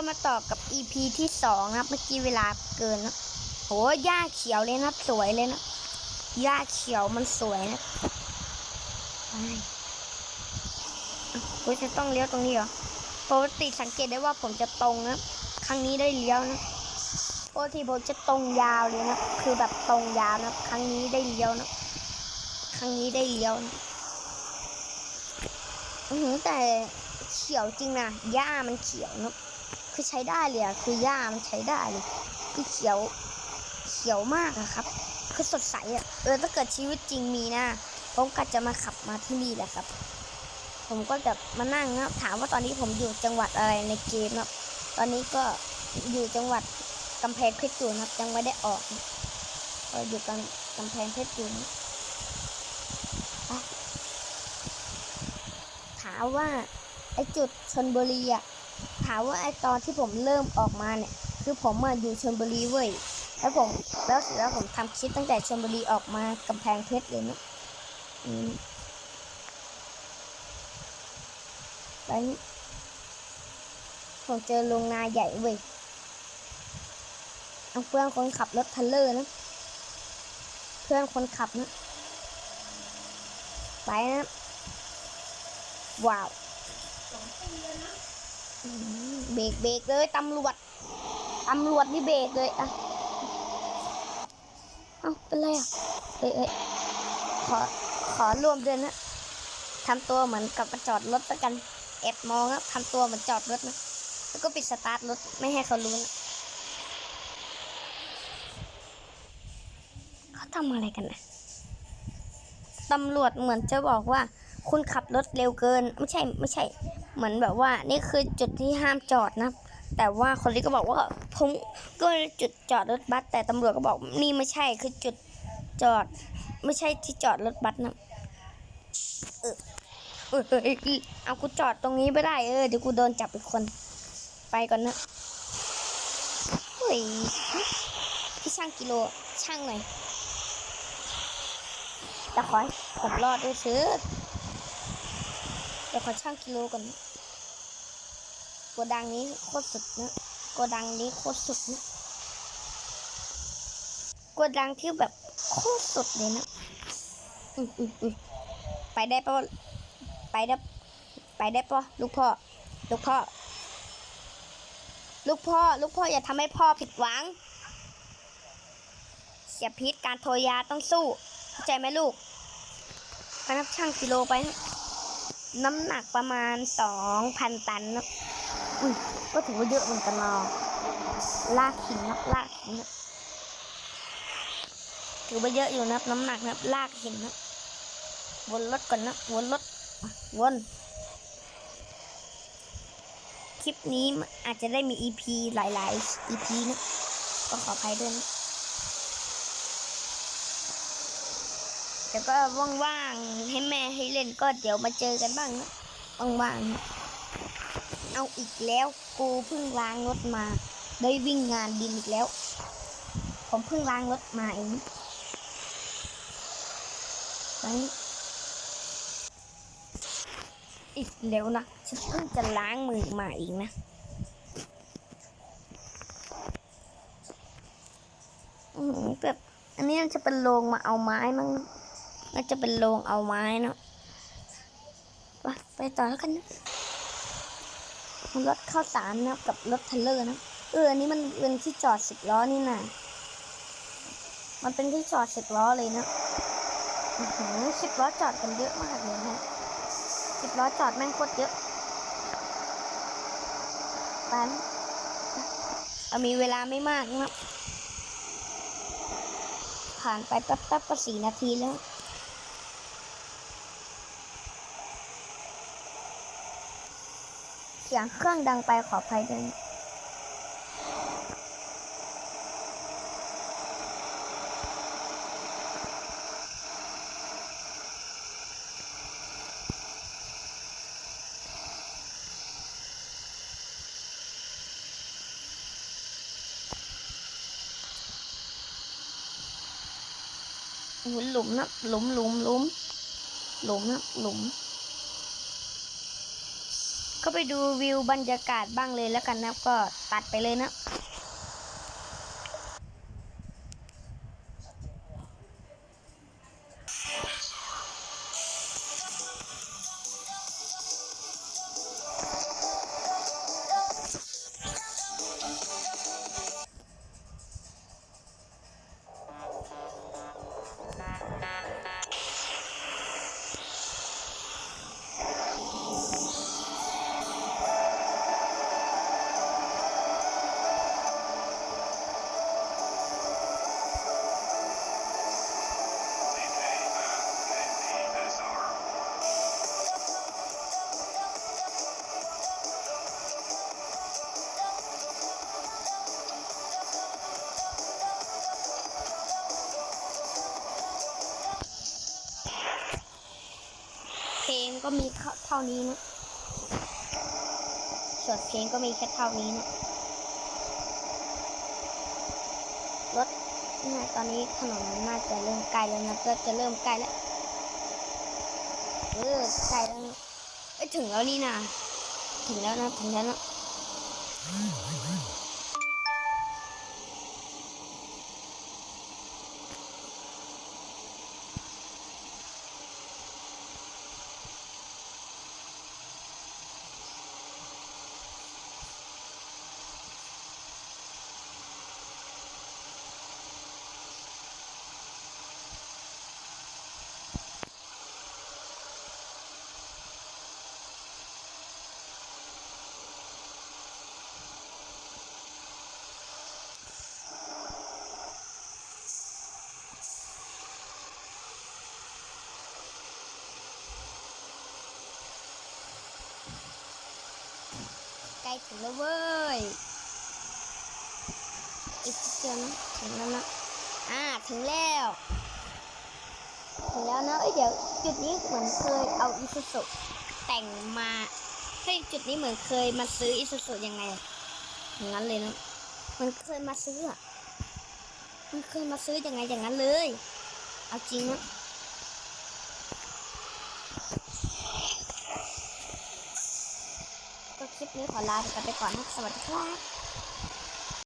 ก็มาต่อกับ EP ที่สองนะครับเมื่อกี้เวลาเกินนะโหหญ้าเขียวเลยนะสวยเลยนะหญ้าเขียวมันสวยนะอะกูจะต้องเลี้ยวตรงนี้เหรอปกติสังเกตได้ว่าผมจะตรงนะครั้งนี้ได้เลี้ยวนะปกติผมจะตรงยาวเลยนะคือแบบตรงยาวนะครั้งนี้ได้เลี้ยวนะครั้งนี้ได้เลี้ยวนะอือหือแต่เขียวจริงนะหญ้ามันเขียวนะ คือใช้ได้เลยอะคือหญ้ามันใช้ได้เลยคือเขียวเขียวมากอะครับ คือสดใสอะเออถ้าเกิดชีวิตจริงมีนะผมก็จะมาขับมาที่นี่แหละครับ ผมก็จะมานั่งนะถามว่าตอนนี้ผมอยู่จังหวัดอะไรในเกมนะตอนนี้ก็อยู่จังหวัดกำแพงเพชรอยู่นะครับ ยังไม่ได้ออกนะก็อยู่กำกำแพงเพชรอยู่นะถามว่าไอจุดชนบุรีอะ ถามว่าไอตอนที่ผมเริ่มออกมาเนี่ย คือผมมาอยู่ชนบุรีเว้ยแล้วผมแล้วสร็จแล้วผมทำคลิปตั้งแต่ชนบุรีออกมากำแพงเพชรเลยนะอืมไปนี่ผมเจอโรงนาใหญ่เว้ยเอาเพื่อนคนขับรถทันเลอร์นะ เพื่อนคนขับนะ ไปนะ ว้าวอืม เบรกเบรกเลยตำรวจตำรวจนี่เบรกเลยอะเอ้าเป็นไรอะเอ้ยขอขอรวมเด้วยนะทำตัวเหมือนกับมาจอดรถแล้วกันแอบมองครับทำตัวเหมือนจอดรถนะแล้วก็ปิดสตาร์ทรถไม่ให้เขารู้นะเขาทำอะไรกันนะตำรวจเหมือนจะบอกว่า คุณขับรถเร็วเกิน ไม่ใช่ไม่ใช่ เหมือนแบบว่านี่คือจุดที่ห้ามจอดนะแต่ว่าคนนี้ก็บอกว่าผมก็จุดจอดรถบัสแต่ตำรวจก็บอกนี่ไม่ใช่คือจุดจอด ไม่ใช่ที่จอดรถบัสนะเออเออเอากูจอดตรงนี้ไม่ได้เออเดี๋ยวกูโดนจับอีกคน ไปก่อนนะเฮ้ยพี่ช่างกิโลช่างหน่อยแต่ขอผมรอดด้วยเถอะเดี๋ยวขอช่างกิโลก่อน กดังนี้โคตรสุดนะโกดังนี้โคตรสุดนะโกดังที่แบบโคตรสุดเลยนะอืออืออือไปได้ปะไปได้ไปได้ปะลูกพ่อ ลูกพ่อ ลูกพ่อ ลูกพ่ออย่าทำให้พ่อผิดหวัง เสียพิษการโทรยาต้องสู้ เข้าใจไหมลูกไปนับช่างกิโลไปนะน้ำหนักประมาณสองพันตันนะ อุ้ยก็ถือว่าเยอะเหมือนกันเนะลากหินนะลากหินนะถือว่าเยอะอยู่นะน้ำหนักนะลากหินนะวนรถก่อนนะวนรถวนคลิปนี้อาจจะได้มี EP หลายๆ EP นะก็ขออภัยด้วยนะแต่ก็ว่างๆให้แม่ให้เล่นก็เดี๋ยวมาเจอกันบ้างนะว่างๆนะ เอาอีกแล้ว กูเพิ่งล้างรถมา ได้วิ่งงานดินอีกแล้ว ผมเพิ่งล้างรถมาเองไปอีกแล้วนะ ฉันเพิ่งจะล้างมือมาเองนะอืมแบบอันนี้จะเป็นโรงมาเอาไม้มั้งน่าจะเป็นโรงเอาไม้เนาะไปไปต่อแล้วกันนะ รถข้าวสารนะกับรถเทรลเลอร์นะเอออันนี้มันเป็นที่จอดสิบล้อนี่นะมันเป็นที่จอดสิบล้อเลยนะสิบล้อจอดกันเยอะมากเลยนะสิบล้อจอดแม่งโคตรเยอะไปนเอามีเวลาไม่มากนะผ่านไปแป๊บๆก็สี่นาทีแล้ว เสียงเครื่องดังไปขออภัยด้วยนหลุมนะหลุมหลุมหลุมหลุมนะหลุมก็ ก็ไปดูวิวบรรยากาศบ้างเลยแล้วกันนะก็ตัดไปเลยนะ ก็มีเท่าเท่านี้นะส่วนเพลงก็มีแค่เท่านี้นะรถเนี่ยตอนนี้ถนนมันน่าจะเริ่มใกล้แล้วนะก็จะเริ่มใกล้แล้วเออใกล้แล้วนะเอ้ถึงแล้วนี่นะถึงแล้วนะถึงแล้วนะ กล้ถึงแล้วเว้ยอีกนิดเดียวนถึงแล้วนะอ่าถึงแล้วถึงแล้วนะเอ้ยเดี๋ยวจุดนี้เหมือนเคยเอาอิซูซุแต่งมาเฮ้ยจุดนี้เหมือนเคยมาซื้ออิซูซุยังไงอย่างนั้นเลยนะมันเคยมาซื้ออะมันเคยมาซื้อยังไงอย่างนั้นเลย เอาจริงนะ ก็คลิปนี้ ขอลาไปก่อนนะสวัสดีครับ